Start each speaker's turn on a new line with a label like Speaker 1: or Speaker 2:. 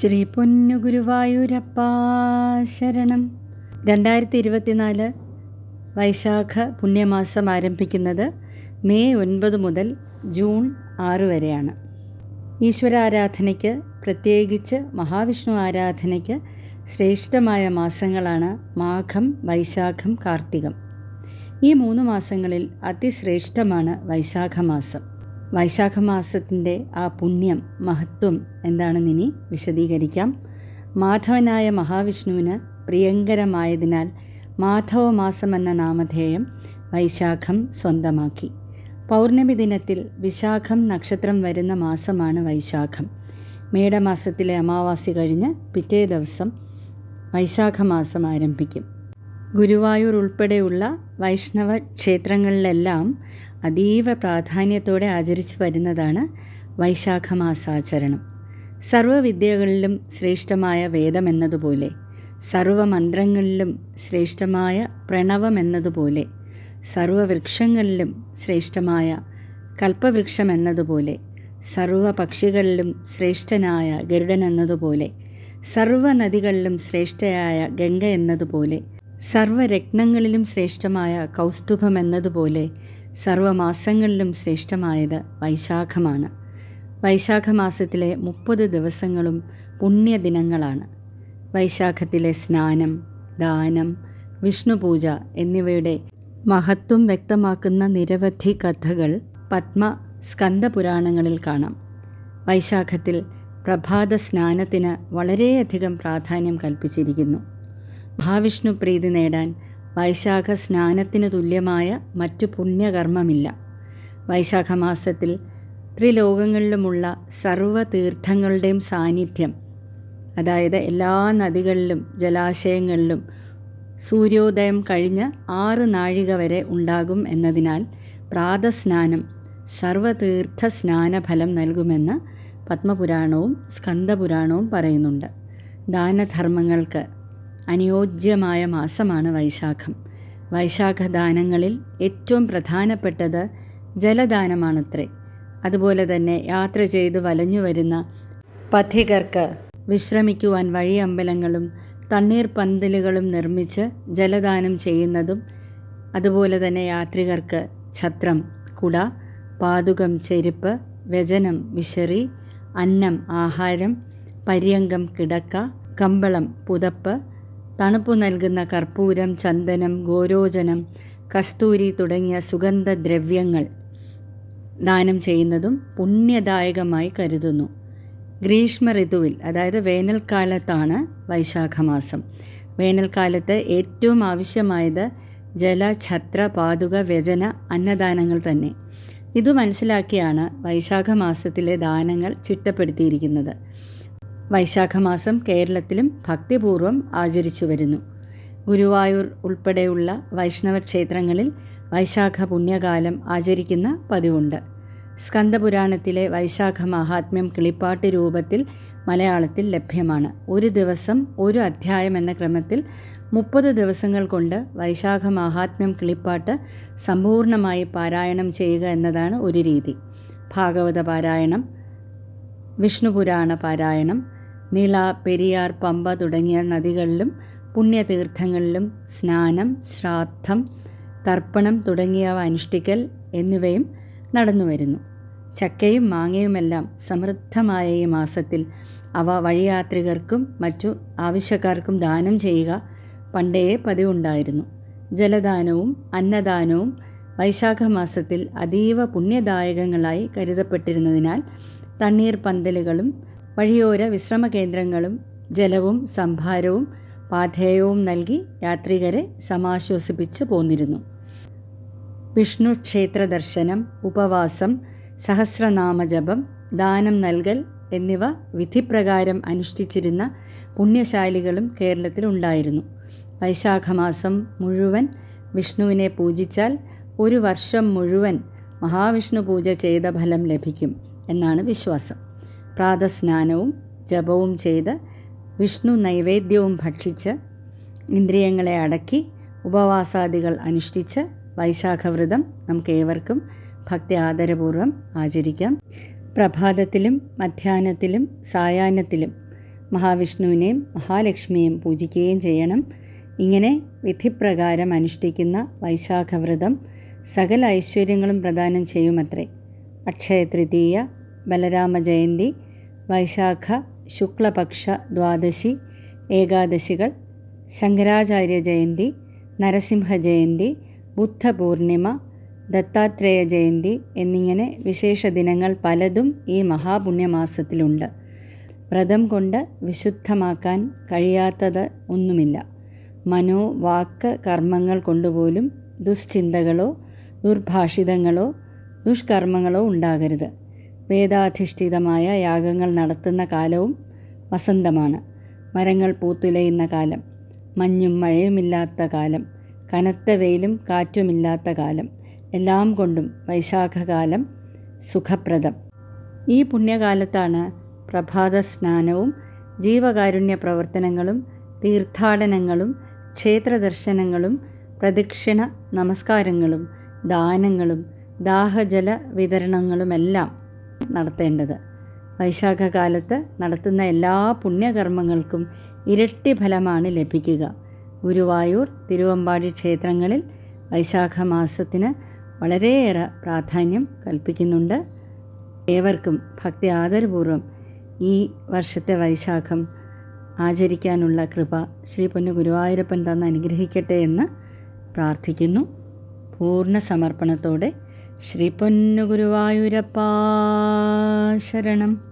Speaker 1: ശ്രീ പൊന്നു ഗുരുവായൂരപ്പ ശരണം. രണ്ടായിരത്തി ഇരുപത്തിനാല് വൈശാഖ പുണ്യമാസം ആരംഭിക്കുന്നത് മെയ് ഒൻപത് മുതൽ ജൂൺ ആറ് വരെയാണ്. ഈശ്വരാരാധനയ്ക്ക് പ്രത്യേകിച്ച് മഹാവിഷ്ണു ആരാധനയ്ക്ക് ശ്രേഷ്ഠമായ മാസങ്ങളാണ് മാഘം വൈശാഖം കാർത്തികം. ഈ മൂന്ന് മാസങ്ങളിൽ അതിശ്രേഷ്ഠമാണ് വൈശാഖ മാസം വൈശാഖ മാസത്തിന്റെ ആ പുണ്യം മഹത്വം എന്താണെന്ന് ഇനി വിശദീകരിക്കാം. മാധവനായ മഹാവിഷ്ണുവിന് പ്രിയങ്കരമായതിനാൽ മാധവ മാസം എന്ന നാമധേയം വൈശാഖം സ്വന്തമാക്കി. പൗർണമി ദിനത്തിൽ വിശാഖം നക്ഷത്രം വരുന്ന മാസമാണ് വൈശാഖം. മേടമാസത്തിലെ അമാവാസി കഴിഞ്ഞ് പിറ്റേ ദിവസം വൈശാഖ മാസം ആരംഭിക്കും. ഗുരുവായൂർ ഉൾപ്പെടെയുള്ള വൈഷ്ണവ ക്ഷേത്രങ്ങളിലെല്ലാം അതീവ പ്രാധാന്യത്തോടെ ആചരിച്ചു വരുന്നതാണ് വൈശാഖ മാസാചരണം സർവവിദ്യകളിലും ശ്രേഷ്ഠമായ വേദമെന്നതുപോലെ സർവമന്ത്രങ്ങളിലും ശ്രേഷ്ഠമായ പ്രണവം പ്രണവമെന്നതുപോലെ സർവവൃക്ഷങ്ങളിലും ശ്രേഷ്ഠമായ കൽപ്പവൃക്ഷം എന്നതുപോലെ സർവ പക്ഷികളിലും ശ്രേഷ്ഠനായ ഗരുഡൻ എന്നതുപോലെ സർവ നദികളിലും ശ്രേഷ്ഠയായ ഗംഗ എന്നതുപോലെ സർവരത്നങ്ങളിലും ശ്രേഷ്ഠമായ കൗസ്തുഭം എന്നതുപോലെ സർവമാസങ്ങളിലും ശ്രേഷ്ഠമായത് വൈശാഖമാണ്. വൈശാഖ മാസത്തിലെ മുപ്പത് ദിവസങ്ങളും പുണ്യദിനങ്ങളാണ്. വൈശാഖത്തിലെ സ്നാനം ദാനം വിഷ്ണുപൂജ എന്നിവയുടെ മഹത്വം വ്യക്തമാക്കുന്ന നിരവധി കഥകൾ പത്മ സ്കന്ദപുരാണങ്ങളിൽ കാണാം. വൈശാഖത്തിൽ പ്രഭാത സ്നാനത്തിന് വളരെയധികം പ്രാധാന്യം കൽപ്പിച്ചിരിക്കുന്നു. മഹാവിഷ്ണു പ്രീതി നേടാൻ വൈശാഖ സ്നാനത്തിന് തുല്യമായ മറ്റു പുണ്യകർമ്മമില്ല. വൈശാഖ മാസത്തിൽ ത്രിലോകങ്ങളിലുമുള്ള സർവ തീർത്ഥങ്ങളുടെയും സാന്നിധ്യം അതായത് എല്ലാ നദികളിലും ജലാശയങ്ങളിലും സൂര്യോദയം കഴിഞ്ഞ് ആറ് നാഴിക വരെ ഉണ്ടാകും എന്നതിനാൽ പ്രാതസ്നാനം സർവതീർത്ഥ സ്നാനഫലം നൽകുമെന്ന് പത്മപുരാണവും സ്കന്ദപുരാണവും പറയുന്നുണ്ട്. ദാനധർമ്മങ്ങൾക്ക് അനുയോജ്യമായ മാസമാണ് വൈശാഖം. വൈശാഖ ദാനങ്ങളിൽ ഏറ്റവും പ്രധാനപ്പെട്ടത് ജലദാനമാണത്രേ. അതുപോലെ തന്നെ യാത്ര ചെയ്ത് വലഞ്ഞു വരുന്ന പഥികർക്ക് വിശ്രമിക്കുവാൻ വഴിയമ്പലങ്ങളും തണ്ണീർ പന്തലുകളും നിർമ്മിച്ച് ജലദാനം ചെയ്യുന്നതും അതുപോലെ തന്നെ യാത്രികർക്ക് ഛത്രം കുട പാതുകം ചെരുപ്പ് വ്യജനം വിശറി അന്നം ആഹാരം പര്യങ്കം കിടക്ക കമ്പളം പുതപ്പ് തണുപ്പു നൽകുന്ന കർപ്പൂരം ചന്ദനം ഗോരോചനം കസ്തൂരി തുടങ്ങിയ സുഗന്ധദ്രവ്യങ്ങൾ ദാനം ചെയ്യുന്നതും പുണ്യദായകമായി കരുതുന്നു. ഗ്രീഷ്മ ഋതുവിൽ അതായത് വേനൽക്കാലത്താണ് വൈശാഖമാസം. വേനൽക്കാലത്ത് ഏറ്റവും ആവശ്യമായത് ജല ഛത്ര പാതുക വ്യജന അന്നദാനങ്ങൾ തന്നെ. ഇത് മനസ്സിലാക്കിയാണ് വൈശാഖ മാസത്തിലെ ദാനങ്ങൾ ചിട്ടപ്പെടുത്തിയിരിക്കുന്നത്. വൈശാഖമാസം കേരളത്തിലും ഭക്തിപൂർവം ആചരിച്ചു വരുന്നു. ഗുരുവായൂർ ഉൾപ്പെടെയുള്ള വൈഷ്ണവ ക്ഷേത്രങ്ങളിൽ വൈശാഖ പുണ്യകാലം ആചരിക്കുന്ന പതിവുണ്ട്. സ്കന്ദപുരാണത്തിലെ വൈശാഖ മഹാത്മ്യം കിളിപ്പാട്ട് രൂപത്തിൽ മലയാളത്തിൽ ലഭ്യമാണ്. ഒരു ദിവസം ഒരു അധ്യായം എന്ന ക്രമത്തിൽ മുപ്പത് ദിവസങ്ങൾ കൊണ്ട് വൈശാഖ മഹാത്മ്യം കിളിപ്പാട്ട് സമ്പൂർണമായി പാരായണം ചെയ്യുക എന്നതാണ് ഒരു രീതി. ഭാഗവത പാരായണം വിഷ്ണുപുരാണ പാരായണം നീള പെരിയാർ പമ്പ തുടങ്ങിയ നദികളിലും പുണ്യതീർത്ഥങ്ങളിലും സ്നാനം ശ്രാദ്ധം തർപ്പണം തുടങ്ങിയവ അനുഷ്ഠിക്കൽ എന്നിവയും നടന്നുവരുന്നു. ചക്കയും മാങ്ങയുമെല്ലാം സമൃദ്ധമായ ഈ മാസത്തിൽ അവ വഴിയാത്രികർക്കും മറ്റു ആവശ്യക്കാർക്കും ദാനം ചെയ്യുക പണ്ടേ പതിവുണ്ടായിരുന്നു. ജലദാനവും അന്നദാനവും വൈശാഖ മാസത്തിൽ അതീവ പുണ്യദായകങ്ങളായി കരുതപ്പെട്ടിരുന്നതിനാൽ തണ്ണീർ പന്തലുകളും വഴിയോര വിശ്രമ കേന്ദ്രങ്ങളും ജലവും സംഭാരവും പാഥേയവും നൽകി യാത്രികരെ സമാശ്വസിപ്പിച്ചു പോന്നിരുന്നു. വിഷ്ണു ക്ഷേത്ര ദർശനം ഉപവാസം സഹസ്രനാമജപം ദാനം നൽകൽ എന്നിവ വിധിപ്രകാരം അനുഷ്ഠിച്ചിരുന്ന പുണ്യശാലികളും കേരളത്തിലുണ്ടായിരുന്നു വൈശാഖമാസം മുഴുവൻ വിഷ്ണുവിനെ പൂജിച്ചാൽ ഒരു വർഷം മുഴുവൻ മഹാവിഷ്ണു പൂജ ചെയ്ത ഫലം ലഭിക്കും എന്നാണ് വിശ്വാസം. പ്രാതസ്നാനവും ജപവും ചെയ്ത് വിഷ്ണു നൈവേദ്യവും ഭക്ഷിച്ച് ഇന്ദ്രിയങ്ങളെ അടക്കി ഉപവാസാദികൾ അനുഷ്ഠിച്ച് വൈശാഖവ്രതം നമുക്ക് ഏവർക്കും ഭക്തി ആദരപൂർവം ആചരിക്കാം. പ്രഭാതത്തിലും മധ്യാഹ്നത്തിലും സായാഹ്നത്തിലും മഹാവിഷ്ണുവിനെയും മഹാലക്ഷ്മിയെയും പൂജിക്കുകയും ചെയ്യണം. ഇങ്ങനെ വിധിപ്രകാരം അനുഷ്ഠിക്കുന്ന വൈശാഖവ്രതം സകല ഐശ്വര്യങ്ങളും പ്രദാനം ചെയ്യുമത്രേ. അക്ഷയതൃതീയ ബലരാമ ജയന്തി വൈശാഖ ശുക്ലപക്ഷ ദ്വാദശി ഏകാദശികൾ ശങ്കരാചാര്യ ജയന്തി നരസിംഹ ജയന്തി ബുദ്ധപൂർണിമ ദത്താത്രേയ ജയന്തി എന്നിങ്ങനെ വിശേഷ ദിനങ്ങൾ പലതും ഈ മഹാപുണ്യമാസത്തിലുണ്ട്. വ്രതം കൊണ്ട് വിശുദ്ധമാക്കാൻ കഴിയാത്തത് ഒന്നുമില്ല. മനോ വാക്ക് കർമ്മങ്ങൾ കൊണ്ടുപോലും ദുശ്ചിന്തകളോ ദുർഭാഷിതങ്ങളോ ദുഷ്കർമ്മങ്ങളോ ഉണ്ടാകരുത്. വേദാധിഷ്ഠിതമായ യാഗങ്ങൾ നടത്തുന്ന കാലവും വസന്തമാണ്. മരങ്ങൾ പൂത്തുലയുന്ന കാലം മഞ്ഞും മഴയുമില്ലാത്ത കാലം കനത്ത വെയിലും കാറ്റുമില്ലാത്ത കാലം എല്ലാം കൊണ്ടും വൈശാഖകാലം സുഖപ്രദം. ഈ പുണ്യകാലത്താണ് പ്രഭാത സ്നാനവും ജീവകാരുണ്യ പ്രവർത്തനങ്ങളും തീർത്ഥാടനങ്ങളും ക്ഷേത്രദർശനങ്ങളും പ്രദക്ഷിണ നമസ്കാരങ്ങളും ദാനങ്ങളും ദാഹജല വിതരണങ്ങളുമെല്ലാം നടത്തേണ്ടത്. വൈശാഖകാലത്ത് നടത്തുന്ന എല്ലാ പുണ്യകർമ്മങ്ങൾക്കും ഇരട്ടി ഫലമാണ് ലഭിക്കുക. ഗുരുവായൂർ തിരുവമ്പാടി ക്ഷേത്രങ്ങളിൽ വൈശാഖ മാസത്തിന് വളരെയേറെ പ്രാധാന്യം കൽപ്പിക്കുന്നുണ്ട്. ഏവർക്കും ഭക്തി ആദരപൂർവം ഈ വർഷത്തെ വൈശാഖം ആചരിക്കാനുള്ള കൃപ ശ്രീ പൊന്നു ഗുരുവായൂരപ്പൻ തന്ന് അനുഗ്രഹിക്കട്ടെ എന്ന് പ്രാർത്ഥിക്കുന്നു. പൂർണ സമർപ്പണത്തോടെ ശ്രീ പൊന്നു ഗുരുവായൂരപ്പാ ശരണം.